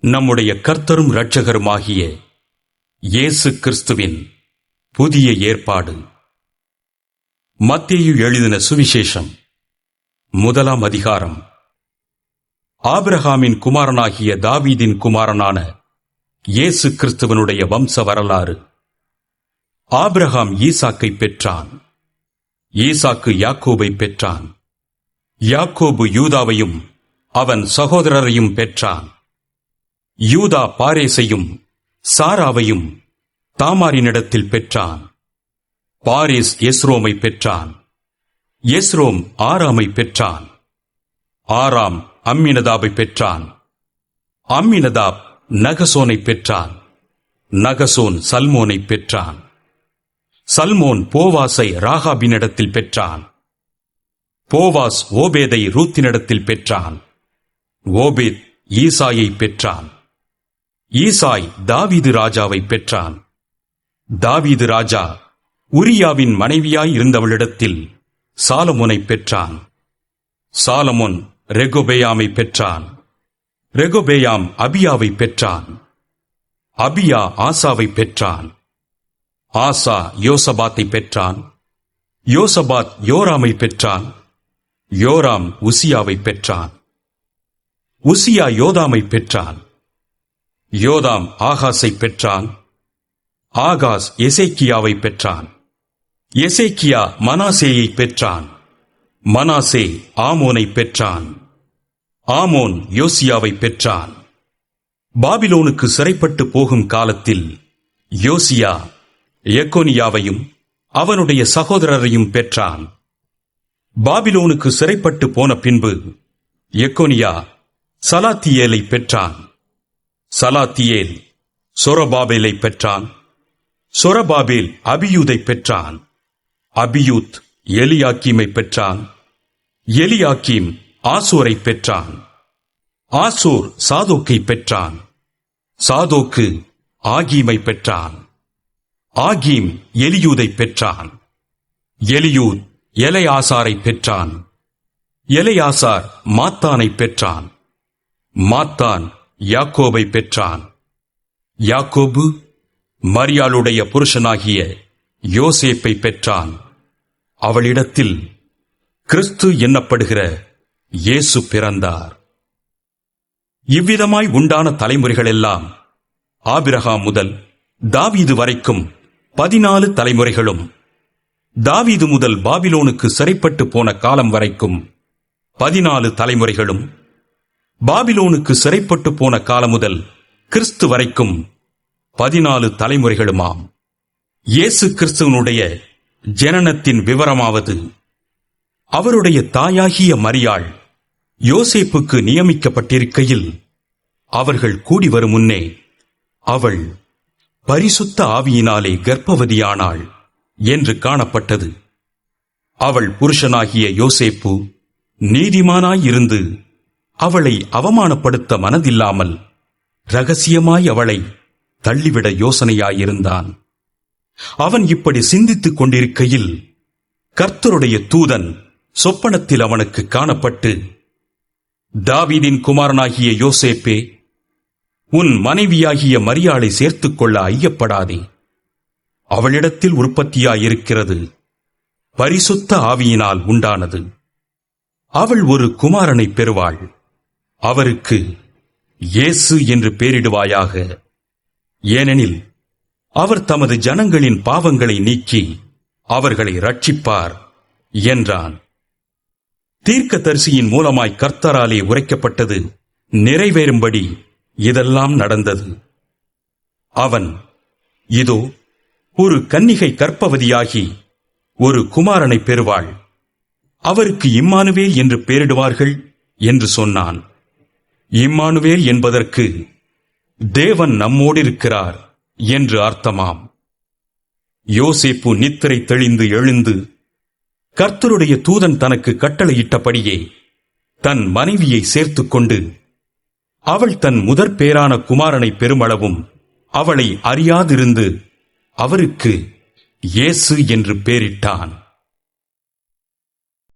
நம்முடைய கர்த்தரும் இரட்சகருமாகிய இயேசு கிறிஸ்துவின் புதிய ஏற்பாடு. மத்தியு எழுதின சுவிசேஷம் முதலாம் அதிகாரம். ஆபிரகாமின் குமாரனாகிய தாவீதின் குமாரனான இயேசு கிறிஸ்துவனுடைய வம்ச வரலாறு. ஆபிரகாம் ஈசாக்கை பெற்றான். ஈசாக்கு யாக்கோபை பெற்றான். யாக்கோபு யூதாவையும் அவன் சகோதரரையும் பெற்றான். யூதா பாரேசையும் சாராவையும் தாமாரினிடத்தில் பெற்றான். பாரிஸ் எஸ்ரோமை பெற்றான். எஸ்ரோம் ஆராமை பெற்றான். ஆராம் அம்மினதாபை பெற்றான். அம்மினதாப் நகசோனை பெற்றான். நகசோன் சல்மோனை பெற்றான். சல்மோன் போவாசை ராகாபினிடத்தில் பெற்றான். போவாஸ் ஓபேதை ரூத்தினிடத்தில் பெற்றான். ஓபேத் ஈசாயை பெற்றான். ஈசாய் தாவீது ராஜாவை பெற்றான். தாவீது ராஜா உரியாவின் மனைவியாய் இருந்தவளிடத்தில் சாலமோனை பெற்றான். சாலமோன் ரெகோபேயாமை பெற்றான். ரெகோபேயாம் அபியாவை பெற்றான். அபியா ஆசாவை பெற்றான். ஆசா யோசபாத்தை பெற்றான். யோசபாத் யோராமை பெற்றான். யோராம் உசியாவை பெற்றான். உசியா யோதாமை பெற்றான். யோதாம் ஆகாஸை பெற்றான். ஆகாஸ் எசேக்கியாவை பெற்றான். எசேக்கியா மனாசேயை பெற்றான். மனாசே ஆமோனை பெற்றான். ஆமோன் யோசியாவை பெற்றான். பாபிலோனுக்கு சிறைப்பட்டு போகும் காலத்தில் யோசியா எக்கோனியாவையும் அவனுடைய சகோதரரையும் பெற்றான். பாபிலோனுக்கு சிறைப்பட்டு போன பின்பு எக்கோனியா சலாத்தியேலை பெற்றான். சலாத்தியேல் சொரபாபேலை பெற்றான். சொரபாபேல் அபியூதை பெற்றான். அபியூத் எலியாக்கீமை பெற்றான். எலியாக்கீம் ஆசோரை பெற்றான். ஆசோர் சாதோக்கை பெற்றான். சாதோக்கு ஆகீமை பெற்றான். ஆகீம் எலியூதை பெற்றான். எலியூத் எலையாசாரை பெற்றான். எலையாசார் மாத்தானை பெற்றான். மாத்தான் யாக்கோபை பெற்றான். யாக்கோபு மரியாளுடைய புருஷனாகிய யோசேப்பை பெற்றான். அவளிடத்தில் கிறிஸ்து என்னப்படுகிற இயேசு பிறந்தார். இவ்விதமாய் உண்டான தலைமுறைகளெல்லாம் ஆபிரகாம் முதல் தாவீது வரைக்கும் பதினாலு தலைமுறைகளும் தாவீது முதல் பாபிலோனுக்கு சிறைப்பட்டு போன காலம் வரைக்கும் பதினாலு தலைமுறைகளும் பாபிலோனுக்கு சிறைப்பட்டு போன காலம் முதல் கிறிஸ்து வரைக்கும் பதினாலு தலைமுறைகளுமாம். இயேசு கிறிஸ்துவனுடைய ஜனனத்தின் விவரமாவது அவருடைய தாயாகிய மரியாள் யோசேப்புக்கு நியமிக்கப்பட்டிருக்கையில் அவர்கள் கூடி வரும் முன்னே அவள் பரிசுத்த ஆவியினாலே கர்ப்பவதியானாள் என்று காணப்பட்டது. அவள் புருஷனாகிய யோசேப்பு நீதிமானாயிருந்து அவளை அவமானப்படுத்த மனதில்லாமல் ரகசியமாய் அவளை தள்ளிவிட யோசனையாயிருந்தான். அவன் இப்படி சிந்தித்துக் கொண்டிருக்கையில் கர்த்தருடைய தூதன் சொப்பனத்தில் அவனுக்கு காணப்பட்டு தாவீதின் குமாரனாகிய யோசேப்பே உன் மனைவியாகிய மரியாளை சேர்த்துக் கொள்ள ஐயப்படாதே. அவளிடத்தில் உற்பத்தியாயிருக்கிறது பரிசுத்த ஆவியினால் உண்டானது. அவள் ஒரு குமாரனை பெறுவாள். அவருக்கு இயேசு என்று பெயரிடுவாயாக ஏனெனில் அவர் தமது ஜனங்களின் பாவங்களை நீக்கி அவர்களை ரட்சிப்பார் என்றான். தீர்க்கதரிசியின் மூலமாய் கர்த்தராலே உரைக்கப்பட்டது நிறைவேறும்படி இதெல்லாம் நடந்தது. அவன் இதோ ஒரு கன்னிகை கற்பவதியாகி ஒரு குமாரனை பெறுவாள். அவருக்கு இம்மானுவேல் என்று பெயரிடுவார்கள் என்று சொன்னான். இம்மானுவேல் என்பதற்கு தேவன் நம்மோடிருக்கிறார் என்று அர்த்தமாம். யோசேப்பு நித்திரை தெளிந்து எழுந்து கர்த்தருடைய தூதன் தனக்கு கட்டளையிட்டபடியே தன் மனைவியை சேர்த்து கொண்டு அவள் தன் முதற் பேரான குமாரனை பெருமளவும் அவளை அறியாதிருந்து அவருக்கு இயேசு என்று பெயரிட்டான்